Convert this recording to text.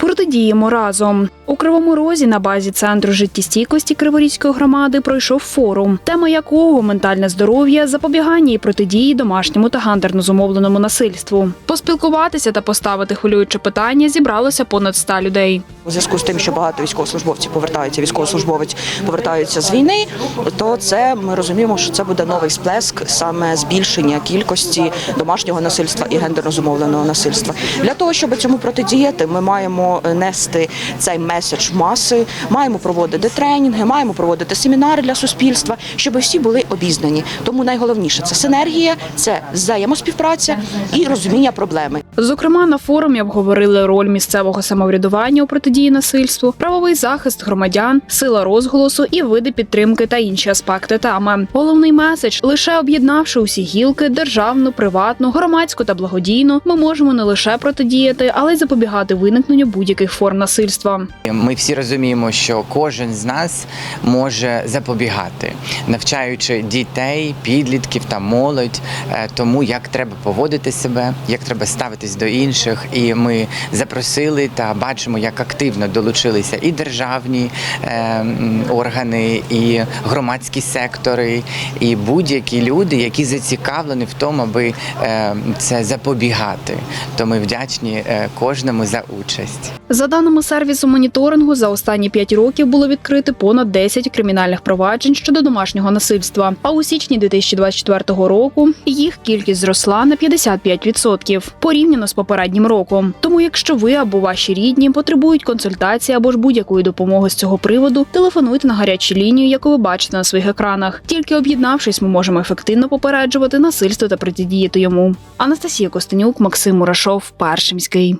Протидіємо разом у кривому розі на базі центру життєстійкості Криворізької громади пройшов форум, тема якого ментальне здоров'я, запобігання і протидії домашньому та гендерно зумовленому насильству. Поспілкуватися та поставити хвилююче питання зібралося понад 100 людей. У зв'язку з тим, що багато військовослужбовців повертаються, військовослужбовець повертаються з війни, то це ми розуміємо, що це буде новий сплеск саме збільшення кількості домашнього насильства і гендерно зумовленого насильства. Для того щоб цьому протидіяти, ми маємо нести цей меседж маси, маємо проводити тренінги, маємо проводити семінари для суспільства, щоб всі були обізнані. Тому найголовніше це синергія, це взаємоспівпраця і розуміння проблеми. Зокрема, на форумі обговорили роль місцевого самоврядування у протидії насильству, правовий захист громадян, сила розголосу і види підтримки та інші аспекти теми. Головний меседж лише об'єднавши усі гілки державну, приватну, громадську та благодійну, ми можемо не лише протидіяти, але й запобігати виникненню будь-яких форм насильства. Ми всі розуміємо, що кожен з нас може запобігати, навчаючи дітей, підлітків та молодь е, тому, як треба поводити себе, як треба ставитись до інших. І ми запросили та бачимо, як активно долучилися і державні е, органи, і громадські сектори, і будь-які люди, які зацікавлені в тому, аби е, це запобігати. То ми вдячні кожному за участь. За даними сервісу моніторингу, за останні 5 років було відкрито понад 10 кримінальних проваджень щодо домашнього насильства. А у січні 2024 року їх кількість зросла на 55% порівняно з попереднім роком. Тому, якщо ви або ваші рідні потребують консультації або ж будь-якої допомоги з цього приводу, телефонуйте на гарячу лінію, яку ви бачите на своїх екранах. Тільки об'єднавшись, ми можемо ефективно попереджувати насильство та протидіяти йому. Анастасія Костенюк, Максим Мурашов, Першимський.